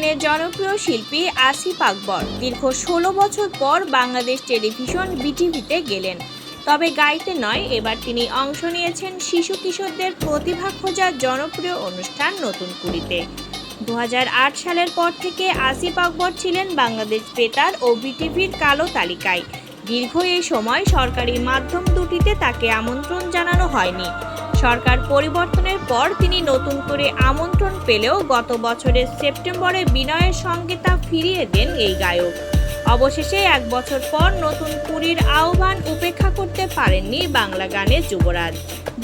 গানের জনপ্রিয় শিল্পী আসিফ আকবর দীর্ঘ ষোলো বছর পর বাংলাদেশ টেলিভিশন বিটিভিতে গেলেন। তবে গাইতে নয়, এবার তিনি অংশ নিয়েছেন শিশু কিশোরদের প্রতিভা খোঁজার জনপ্রিয় অনুষ্ঠান নতুন কুড়িতে। দু হাজার আট সালের পর থেকে আসিফ আকবর ছিলেন বাংলাদেশ বেতার ও বিটিভির কালো তালিকায়। দীর্ঘ এই সময় সরকারি মাধ্যম দুটিতে তাকে আমন্ত্রণ জানানো হয়নি। সরকার পরিবর্তনের পর তিনি নতুন করে আমন্ত্রণ পেলেও গত বছরের সেপ্টেম্বরে বিনয়ের সঙ্গে তা ফিরিয়ে দেন এই গায়ক। অবশেষে এক বছর পর নতুন কুড়ির আহ্বান উপেক্ষা করতে পারেননি বাংলা গানের যুবরাজ।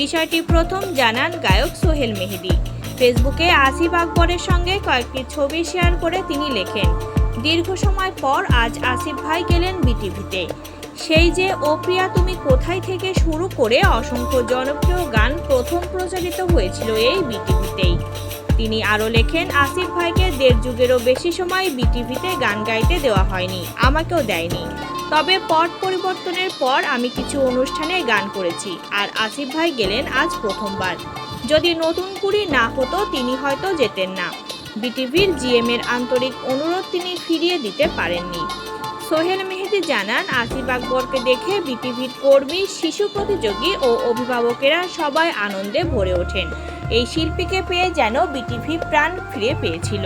বিষয়টি প্রথম জানান গায়ক সোহেল মেহেদি। ফেসবুকে আসিফ আকবরের সঙ্গে কয়েকটি ছবি শেয়ার করে তিনি লেখেন, দীর্ঘ সময় পর আজ আসিফ ভাই গেলেন বিটিভিতে। সেই যে, ও প্রিয়া, তুমি কোথায় থেকে শুরু করে অসংখ্য জনপ্রিয় গান প্রথম প্রচারিত হয়েছিল এই বিটিভিতেই? তিনি আরও লেখেন, আসিফ ভাইকে দেড় যুগেরও বেশি সময় বিটিভিতে গান গাইতে দেওয়া হয়নি, আমাকেও দেয়নি। তবে পট পরিবর্তনের পর আমি কিছু অনুষ্ঠানে গান করেছি, আর আসিফ ভাই গেলেন আজ প্রথমবার। যদি নতুন কুড়ি না হতো, তিনি হয়তো যেতেন না। বিটিভির জিএম এর আন্তরিক অনুরোধ তিনি ফিরিয়ে দিতে পারেননি। সোহেল মেহেদি জানান আসিফ আকবরকে দেখে বিটিভির কর্মী, শিশু প্রতিযোগী ও অভিভাবকেরা সবাই আনন্দে ভরে ওঠেন। এই শিল্পীকে পেয়ে যেন বিটিভি প্রাণ ফিরে পেয়েছিল।